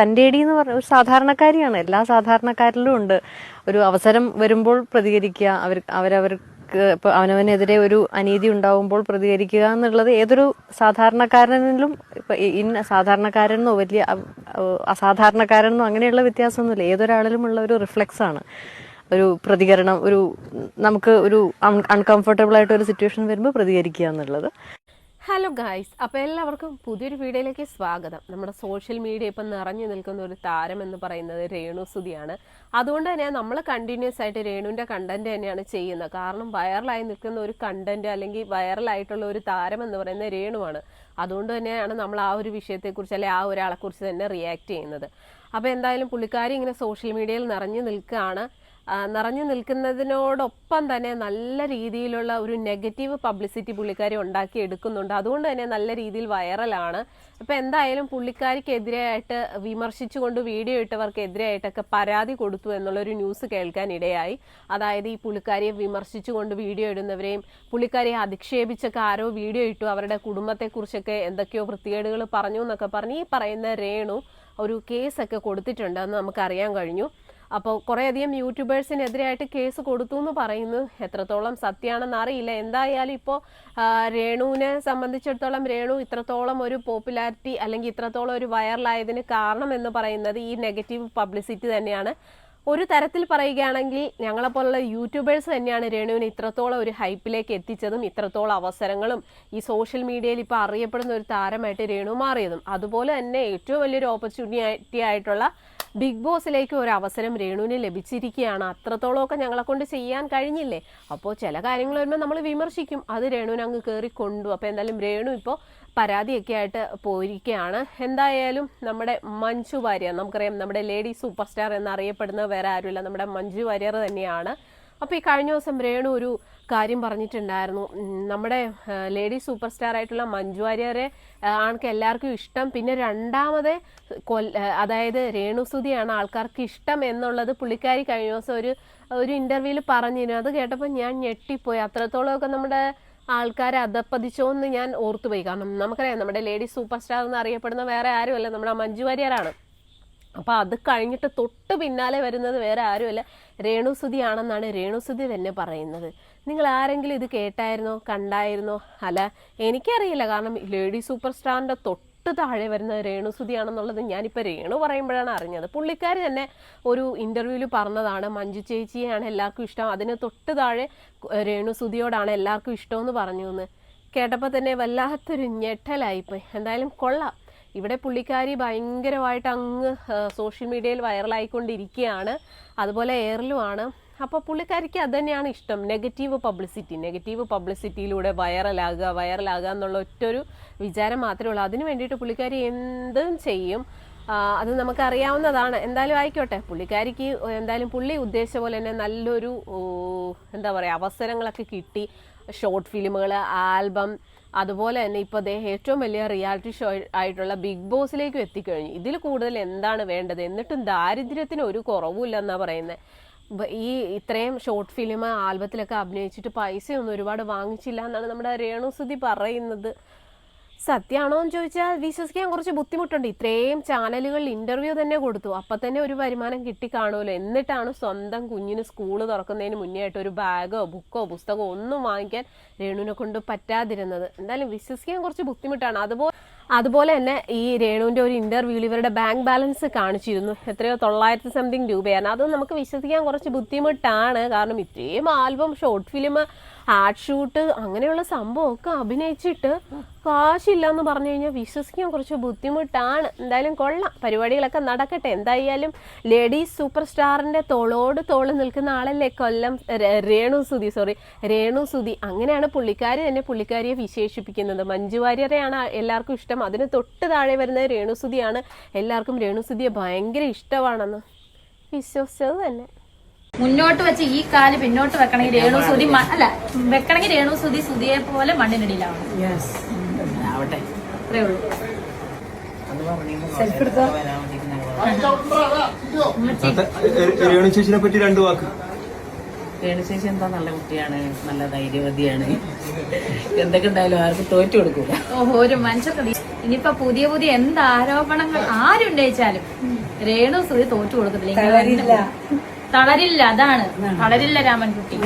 തന്റെടി എന്ന് പറഞ്ഞ ഒരു സാധാരണക്കാരിയാണ്. എല്ലാ സാധാരണക്കാരിലും ഉണ്ട്. ഒരു അവസരം വരുമ്പോൾ പ്രതികരിക്കുക അവർ അവരവർക്ക് ഇപ്പൊ അവനവനെതിരെ ഒരു അനീതി ഉണ്ടാവുമ്പോൾ പ്രതികരിക്കുക എന്നുള്ളത് ഏതൊരു സാധാരണക്കാരനിലും ഇപ്പൊ ഇൻ സാധാരണക്കാരനെന്നോ വലിയ അസാധാരണക്കാരനെന്നോ അങ്ങനെയുള്ള വ്യത്യാസമൊന്നുമില്ല. ഏതൊരാളിലും ഉള്ള ഒരു റിഫ്ലക്സ് ആണ് ഒരു പ്രതികരണം ഒരു നമുക്ക് ഒരു അൺകംഫർട്ടബിൾ ആയിട്ട് ഒരു സിറ്റുവേഷൻ വരുമ്പോൾ പ്രതികരിക്കുക എന്നുള്ളത്. ഹലോ ഗായ്സ് അപ്പോൾ എല്ലാവർക്കും പുതിയൊരു വീഡിയോയിലേക്ക് സ്വാഗതം. നമ്മുടെ സോഷ്യൽ മീഡിയ ഇപ്പം നിറഞ്ഞു നിൽക്കുന്ന ഒരു താരം എന്ന് പറയുന്നത് രേണു സുധിയാണ്. അതുകൊണ്ട് തന്നെ നമ്മൾ കണ്ടിന്യൂസ് ആയിട്ട് രേണുവിന്റെ കണ്ടന്റ് തന്നെയാണ് ചെയ്യുന്നത്. കാരണം വൈറലായി നിൽക്കുന്ന ഒരു കണ്ടന്റ് അല്ലെങ്കിൽ വൈറലായിട്ടുള്ള ഒരു താരം എന്ന് പറയുന്നത് രേണുവാണ്. അതുകൊണ്ട് തന്നെയാണ് നമ്മൾ ആ ഒരു വിഷയത്തെക്കുറിച്ച് അല്ലെങ്കിൽ ആ ഒരാളെക്കുറിച്ച് തന്നെ റിയാക്ട് ചെയ്യുന്നത്. അപ്പോൾ എന്തായാലും പുള്ളിക്കാരി ഇങ്ങനെ സോഷ്യൽ മീഡിയയിൽ നിറഞ്ഞു നിൽക്കുകയാണ്. നിറഞ്ഞു നിൽക്കുന്നതിനോടൊപ്പം തന്നെ നല്ല രീതിയിലുള്ള ഒരു നെഗറ്റീവ് പബ്ലിസിറ്റി പുള്ളിക്കാരി ഉണ്ടാക്കി എടുക്കുന്നുണ്ട്. അതുകൊണ്ട് തന്നെ നല്ല രീതിയിൽ വൈറലാണ്. അപ്പോൾ എന്തായാലും പുള്ളിക്കാരിക്കെതിരെയായിട്ട് വിമർശിച്ചുകൊണ്ട് വീഡിയോ ഇട്ടവർക്കെതിരെയായിട്ടൊക്കെ പരാതി കൊടുത്തു എന്നുള്ളൊരു ന്യൂസ് കേൾക്കാൻ ഇടയായി അതായത് ഈ പുള്ളിക്കാരിയെ വിമർശിച്ചുകൊണ്ട് വീഡിയോ ഇടുന്നവരെയും പുള്ളിക്കാരിയെ അധിക്ഷേപിച്ചൊക്കെ ആരോ വീഡിയോ ഇട്ടു അവരുടെ കുടുംബത്തെക്കുറിച്ചൊക്കെ എന്തൊക്കെയോ വൃത്തികേടുകൾ പറഞ്ഞു എന്നൊക്കെ പറഞ്ഞ് ഈ പറയുന്ന രേണു ഒരു കേസൊക്കെ കൊടുത്തിട്ടുണ്ടെന്ന് നമുക്കറിയാൻ കഴിഞ്ഞു. അപ്പോൾ കുറേയധികം യൂട്യൂബേഴ്സിനെതിരായിട്ട് കേസ് കൊടുത്തു എന്ന് പറയുന്നു. എത്രത്തോളം സത്യമാണെന്ന് അറിയില്ല. എന്തായാലും ഇപ്പോൾ രേണുവിനെ സംബന്ധിച്ചിടത്തോളം രേണു ഇത്രത്തോളം ഒരു പോപ്പുലാരിറ്റി അല്ലെങ്കിൽ ഇത്രത്തോളം ഒരു വൈറലായതിന് കാരണം എന്ന് പറയുന്നത് ഈ നെഗറ്റീവ് പബ്ലിസിറ്റി തന്നെയാണ്. ഒരു തരത്തിൽ പറയുകയാണെങ്കിൽ ഞങ്ങളെപ്പോലുള്ള യൂട്യൂബേഴ്സ് തന്നെയാണ് രേണുവിനെ ഇത്രത്തോളം ഒരു ഹൈപ്പിലേക്ക് എത്തിച്ചതും ഇത്രത്തോളം അവസരങ്ങളും ഈ സോഷ്യൽ മീഡിയയിൽ ഇപ്പോൾ അറിയപ്പെടുന്ന ഒരു താരമായിട്ട് രേണു മാറിയതും. അതുപോലെ തന്നെ ഏറ്റവും വലിയൊരു ഓപ്പർച്യൂണിറ്റി ആയിട്ടുള്ള ബിഗ് ബോസിലേക്ക് ഒരു അവസരം രേണുവിന് ലഭിച്ചിരിക്കുകയാണ്. അത്രത്തോളമൊക്കെ ഞങ്ങളെ കൊണ്ട് ചെയ്യാൻ കഴിഞ്ഞില്ലേ? അപ്പോൾ ചില കാര്യങ്ങൾ വരുമ്പോൾ നമ്മൾ വിമർശിക്കും. അത് രേണുവിനെ അങ്ങ് കയറി കൊണ്ടു. അപ്പോൾ എന്തായാലും രേണു ഇപ്പോൾ പരാതിയൊക്കെ ആയിട്ട് പോയിരിക്കുകയാണ്. എന്തായാലും നമ്മുടെ മഞ്ജു വാര്യർ നമുക്കറിയാം നമ്മുടെ ലേഡി സൂപ്പർ സ്റ്റാർ എന്നറിയപ്പെടുന്ന വേറെ ആരുമില്ല. നമ്മുടെ മഞ്ജു വാര്യർ തന്നെയാണ്. അപ്പോൾ ഈ കഴിഞ്ഞ ദിവസം രേണു ഒരു കാര്യം പറഞ്ഞിട്ടുണ്ടായിരുന്നു. നമ്മുടെ ലേഡി സൂപ്പർ സ്റ്റാർ ആയിട്ടുള്ള മഞ്ജു വാര്യരെ ആൾക്ക് എല്ലാവർക്കും ഇഷ്ടം. പിന്നെ രണ്ടാമത് കൊല്ല അതായത് രേണുസുതിയാണ് ആൾക്കാർക്ക് ഇഷ്ടം എന്നുള്ളത് പുള്ളിക്കാരി കഴിഞ്ഞ ദിവസം ഒരു ഒരു ഇന്റർവ്യൂവിൽ പറഞ്ഞിരുന്നു. അത് കേട്ടപ്പോൾ ഞാൻ ഞെട്ടിപ്പോയി. അത്രത്തോളമൊക്കെ നമ്മുടെ ആൾക്കാരെ അധപ്പതിച്ചോ എന്ന് ഞാൻ ഓർത്തുപോയി. കാരണം നമുക്കറിയാം നമ്മുടെ ലേഡി സൂപ്പർ സ്റ്റാർ എന്ന് അറിയപ്പെടുന്ന വേറെ ആരുമല്ല. നമ്മുടെ മഞ്ജു വാര്യരാണ്. അപ്പോൾ അത് കഴിഞ്ഞിട്ട് തൊട്ട് പിന്നാലെ വരുന്നത് വേറെ ആരുമല്ല. രേണുസുതി രേണുസുതി തന്നെ പറയുന്നത്. നിങ്ങൾ ആരെങ്കിലും ഇത് കേട്ടായിരുന്നോ? കണ്ടായിരുന്നോ? അല്ല എനിക്കറിയില്ല. കാരണം ലേഡി സൂപ്പർ സ്റ്റാറിന്റെ തൊട്ട് താഴെ വരുന്ന രേണുസുതിയാണെന്നുള്ളത് ഞാനിപ്പോൾ രേണു പറയുമ്പോഴാണ് അറിഞ്ഞത്. പുള്ളിക്കാരി തന്നെ ഒരു ഇന്റർവ്യൂവിൽ പറഞ്ഞതാണ് മഞ്ജു ചേച്ചിയാണ് എല്ലാവർക്കും ഇഷ്ടം. അതിന് തൊട്ട് താഴെ രേണുസുതിയോടാണ് എല്ലാവർക്കും ഇഷ്ടമെന്ന് പറഞ്ഞു എന്ന് കേട്ടപ്പോൾ തന്നെ വല്ലാത്തൊരു ഞെട്ടലായിപ്പോയി. എന്തായാലും കൊള്ളാം. ഇവിടെ പുള്ളിക്കാരി ഭയങ്കരമായിട്ട് അങ്ങ് സോഷ്യൽ മീഡിയയിൽ വൈറലായിക്കൊണ്ടിരിക്കുകയാണ്. അതുപോലെ എയറിലുമാണ്. അപ്പോൾ പുള്ളിക്കാരിക്ക് അത് തന്നെയാണ് ഇഷ്ടം. Negative publicity. നെഗറ്റീവ് പബ്ലിസിറ്റിയിലൂടെ വൈറലാകുക വൈറലാകുക എന്നുള്ള ഒറ്റൊരു വിചാരം മാത്രമേ ഉള്ളൂ. അതിന് വേണ്ടിയിട്ട് പുള്ളിക്കാരി എന്തും ചെയ്യും. അത് നമുക്കറിയാവുന്നതാണ്. എന്തായാലും ആയിക്കോട്ടെ. പുള്ളിക്കാരിക്ക് എന്തായാലും പുള്ളി ഉദ്ദേശിച്ച പോലെ തന്നെ നല്ലൊരു എന്താ പറയുക അവസരങ്ങളൊക്കെ കിട്ടി. ഷോർട്ട് ഫിലിമുകൾ ആൽബം അതുപോലെ തന്നെ ഇപ്പോൾ അദ്ദേഹം ഏറ്റവും വലിയ റിയാലിറ്റി ഷോ ആയിട്ടുള്ള ബിഗ് ബോസിലേക്കും എത്തിക്കഴിഞ്ഞു. ഇതിൽ കൂടുതൽ എന്താണ് വേണ്ടത്? എന്നിട്ടും ദാരിദ്ര്യത്തിന് ഒരു കുറവുമില്ല എന്നാണ് പറയുന്നത് ഈ ഇത്രയും ഷോർട്ട് ഫിലിം ആൽബത്തിലൊക്കെ അഭിനയിച്ചിട്ട് പൈസയൊന്നും ഒരുപാട് വാങ്ങിച്ചില്ല എന്നാണ് നമ്മുടെ രേണുസുതി പറയുന്നത്. സത്യമാണോ എന്ന് ചോദിച്ചാൽ വിശ്വസിക്കാൻ കുറച്ച് ബുദ്ധിമുട്ടുണ്ട്. ഇത്രയും ചാനലുകളിൽ ഇന്റർവ്യൂ തന്നെ കൊടുത്തു. അപ്പൊ തന്നെ ഒരു വരുമാനം കിട്ടി കാണുമല്ലോ. എന്നിട്ടാണ് സ്വന്തം കുഞ്ഞിന് സ്കൂൾ തുറക്കുന്നതിന് മുന്നേ ആയിട്ട് ഒരു ബാഗോ ബുക്കോ പുസ്തകമോ ഒന്നും വാങ്ങിക്കാൻ രേണുവിനെ കൊണ്ട് പറ്റാതിരുന്നത്. എന്തായാലും വിശ്വസിക്കാൻ കുറച്ച് ബുദ്ധിമുട്ടാണ്. അതുപോലെ അതുപോലെ തന്നെ ഈ രേണുവിന്റെ ഒരു ഇന്റർവ്യൂ ഇവരുടെ ബാങ്ക് ബാലൻസ് കാണിച്ചിരുന്നു. എത്രയോ തൊള്ളായിരത്തി സംതിങ് രൂപയാണ്. അതും നമുക്ക് വിശ്വസിക്കാൻ കുറച്ച് ബുദ്ധിമുട്ടാണ്. കാരണം ഇത്രയും album short film ad shoot അങ്ങനെയുള്ള സംഭവമൊക്കെ അഭിനയിച്ചിട്ട് കാശില്ല എന്ന് പറഞ്ഞു കഴിഞ്ഞാൽ വിശ്വസിക്കാൻ കുറച്ച് ബുദ്ധിമുട്ടാണ്. എന്തായാലും കൊള്ളാം. പരിപാടികളൊക്കെ നടക്കട്ടെ. എന്തായാലും ലേഡീസ് സൂപ്പർ സ്റ്റാറിന്റെ തോളോട് തോൾ നിൽക്കുന്ന ആളല്ലേ കൊല്ലം രേണു സുതി സോറി രേണു സുതി അങ്ങനെയാണ് പുള്ളിക്കാരി തന്നെ പുള്ളിക്കാരിയെ വിശേഷിപ്പിക്കുന്നത്. മഞ്ജു വാര്യരെയാണ് എല്ലാവർക്കും ഇഷ്ടം. അതിന് തൊട്ട് താഴെ വരുന്നത് രേണുസുതിയാണ് എല്ലാവർക്കും രേണു രേണുസുതിയെ ഭയങ്കര ഇഷ്ടമാണെന്ന് വിശ്വസിച്ചത് തന്നെ. മുന്നോട്ട് വെച്ച് ഈ കാൽ പിന്നോട്ട് വെക്കണമെങ്കിൽ രേണു സുതി അല്ല വെക്കണമെങ്കിൽ രേണു സുതി സുതിയെ പോലെ മണ്ണിനടിയിലാണ് ആവട്ടെ. അത്രേ ഉള്ളൂ. രേണു ചേച്ചിനെ പറ്റി രണ്ടു വാക്ക്. രേണുശേഷി എന്താ നല്ല കുട്ടിയാണ് നല്ല ധൈര്യവതിയാണ്. എന്തൊക്കെ ഉണ്ടായാലും ആർക്കും തോറ്റു കൊടുക്കൂല. ഓഹോ ഒരു മനുഷ്യ ഇനിയിപ്പൊ പുതിയ പുതിയ എന്ത് ആരോപണങ്ങൾ ആരുന്നയിച്ചാലും രേണു സുതി തോറ്റു കൊടുക്കത്തില്ല. തളരില്ല അതാണ്. തളരില്ല രാമൻകുട്ടി.